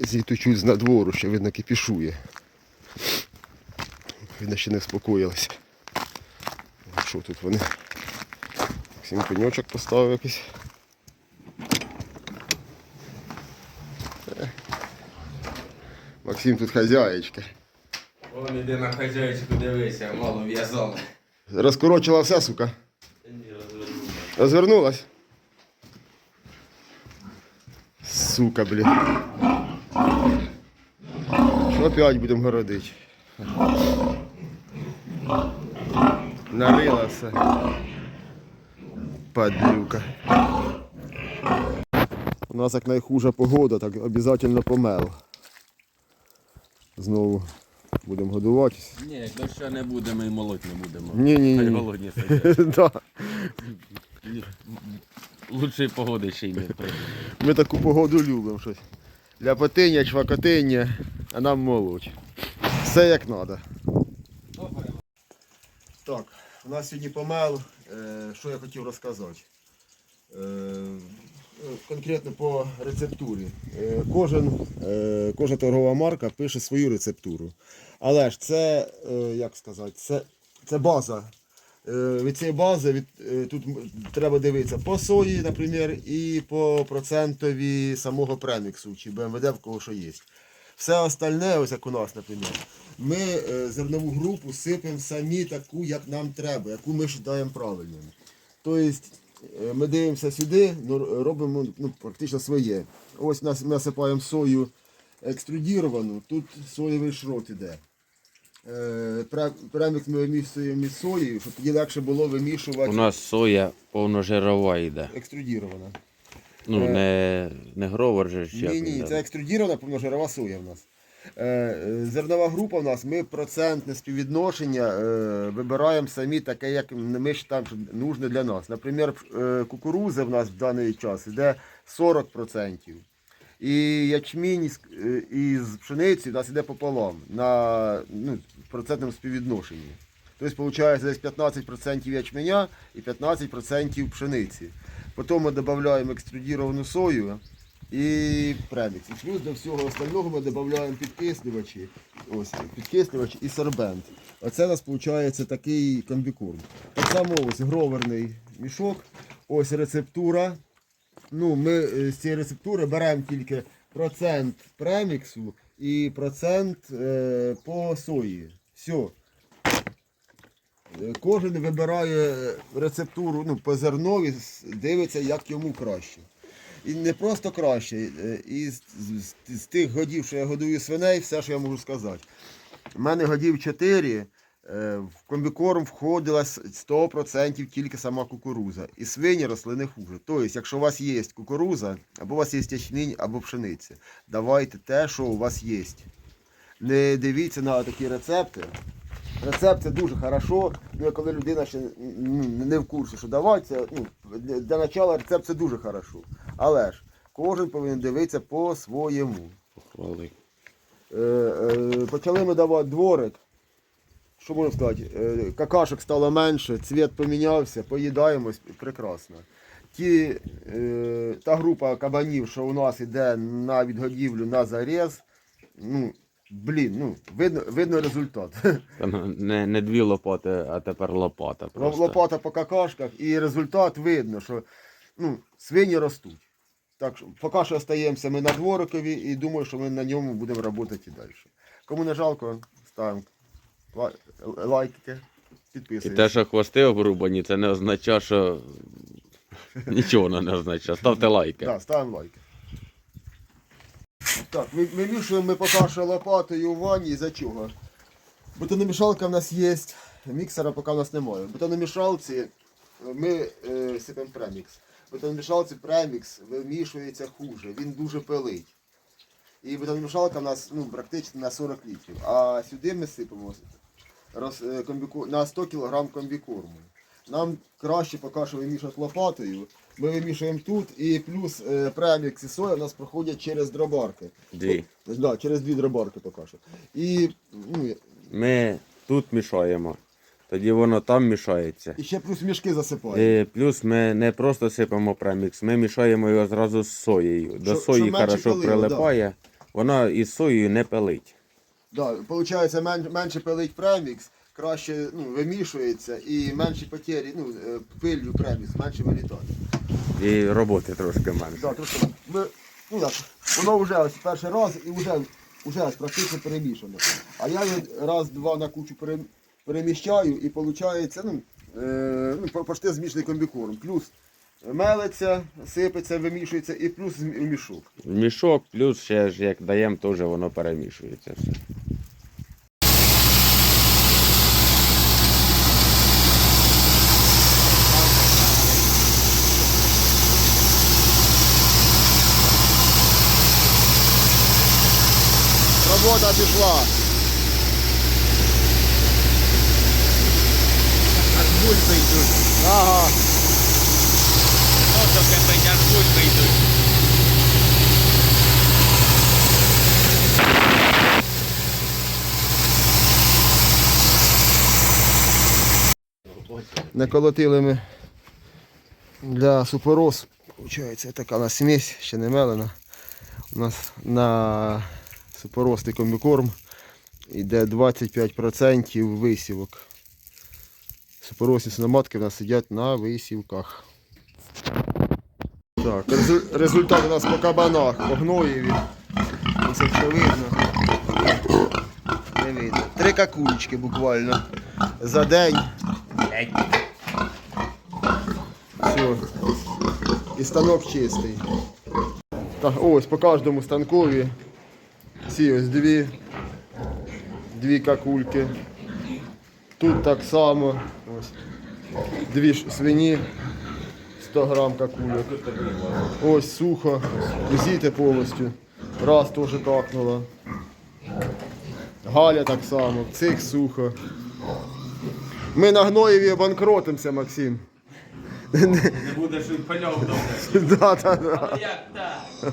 Звідти чуть з надвору, ще видно кипішує. Видно, ще не вспокоїлися. Що тут вони? Максим пеньочок поставив якийсь. Максим тут хазяєчка. Вон іди на хазяйчику дивися, мало в'язали. Розкорочила все, сука. Розвернулась. Сука, блін. Опять будемо городити? Нарила все. Падлюка. У нас як найхужа погода, так обов'язково помел. Знову будемо годуватись. Ні, як доща не буде, ми й молоть не будемо. Ні-ні-ні. Хай голодні. Да. Лучшої погоди ще й не прийде. Ми таку погоду любимо щось. Ляпотиння, чвакотиння, нам молодь. Все як треба. Так, у нас сьогодні помел. Е, Що я хотів розказати? Е, Конкретно по рецептурі. Е, Кожен, кожна торгова марка пише свою рецептуру. Але ж це, як сказати, це, це база. Від цієї бази від, тут треба дивитися по сої, наприклад, і по процентові самого преміксу, чи БМВД в кого що є. Все остальне, ось як у нас, наприклад, ми е, зернову групу сипемо самі таку, як нам треба, яку ми вважаємо правильною. Тобто е, ми дивимося сюди, ну, робимо ну, практично своє. Ось нас, ми насипаємо сою екструдіровану, тут соєвий шрот іде. Е, ми вимішуємо із соєю, щоб тоді легше було вимішувати У нас соя повножирова йде. екструдірована. Ну, Е, не, не гровер же ж. як Ні, він ні, це екструдірована повножирова соя в нас. Е, е, Зернова група в нас, ми процентне співвідношення е, вибираємо самі таке, як ми вважаємо, що нужне для нас. Наприклад, е, кукурузи в нас в даний час йде 40%. І ячмінь е, із пшениці в нас йде пополам на ну, процентному співвідношенні. Тобто, виходить, десь 15% ячменя і 15% пшениці. Потім ми додаємо екструдіровану сою і премікс. Плюс до всього остального ми додаємо підкислювачі, ось, підкислювач і сорбент. Оце у нас виходить такий комбікорм. Так само ось гроверний мішок, ось рецептура. Ну, ми е, з цієї рецептури беремо тільки процент преміксу і процент е, по сої. Все. Е, Кожен вибирає рецептуру ну, по зернові, дивиться, як йому краще. І не просто краще. е, І з, з- з тих годів, що я годую свиней, все, що я можу сказати. У мене годів 4, в комбікорм входила 100% тільки сама кукуруза. І свині росли не хуже. Тобто, якщо у вас є кукуруза, або у вас є ячмінь, або пшениця, давайте те, що у вас є. Не дивіться на такі рецепти. Рецепт це дуже хорошо, ну, коли людина ще ну, не в курсі, що давати, ну, для, начала рецепт це дуже хорошо. Але ж кожен повинен дивитися по-своєму. Похвали. Е, е, почали ми давати дворик. Що можна сказати? Е, какашок стало менше, цвіт помінявся, поїдаємось прекрасно. Ті, е, та група кабанів, що у нас йде на відгодівлю на заріз, ну, блін, ну, видно, видно результат. Та ну, Не, не дві лопати, а тепер лопата. Просто. Лопата по какашках, і результат видно, що ну, свині ростуть. Так що поки що остаємося ми на дворикові і думаю, що ми на ньому будемо працювати і далі. Кому не жалко, ставимо лай- лайки, І те, що хвости обрубані, це не означає, що нічого не означає. Ставте лайки. Да, ставимо лайки. Так, ми- ми поки що лопатою у ванні. За чого? Бетономішалка в нас є, міксера поки в нас немає. В бетономішалці ми е, сипемо премікс. В бетономішалці премікс вимішується хуже, він дуже пилить. І бетономішалка в нас ну, практично на 40 літрів. А сюди ми сипемо роз, е, комбіку, на 100 кг комбікорму. Нам краще поки що вимішувати лопатою. Ми вимішуємо тут і плюс е, премікс і соя у нас проходять через дробарки. Дві. Да, через дві дробарки поки що. І, ну, Ми тут мішаємо, тоді воно там мішається. і ще плюс мішки засипаємо. І плюс ми не просто сипемо премікс, ми мішаємо його зразу з соєю. До Щоб- сої щоб менше хорошо пилило, прилипає. Вона із соєю не пилить. Да, получається, мен, менше пилить премікс, краще ну, вимішується і менші потері, ну, е, пилью премікс, менше вилітає. І роботи трошки менше. Да, трошки, ми, ну, як, воно вже ось перший раз і вже, вже ось практично перемішано. А я раз-два на кучу пере, переміщаю і виходить, ну, е, ну, по- почти змішаний комбікорм. Плюс мелиться, сипеться, вимішується і плюс зм- мішок. Мішок, плюс ще ж як даємо, теж воно перемішується все. Робота пішла. Аж бульби йдуть. Ага. Ото кипить, аж бульби йдуть. Наколотили ми для супорос. Получається така у нас смесь, ще не мелена. У нас на супоросний комбікорм йде 25% висівок. Супоросні свиноматки у нас сидять на висівках. Так, результат у нас по кабанах, по гноєві. Ось якщо видно. Не видно. Три какулечки буквально за день. Все. І станок чистий. Так, ось по кожному станкові. Ці ось дві. Дві какульки. Тут так само. Ось. Дві свині. 100 грам какульок. Ось сухо. Візіте повністю. Раз теж какнула. Галя так само. Цих сухо. Ми на Гноєві банкротимося, Максим. Не будеш пильов добре. Да, да, да. Як так?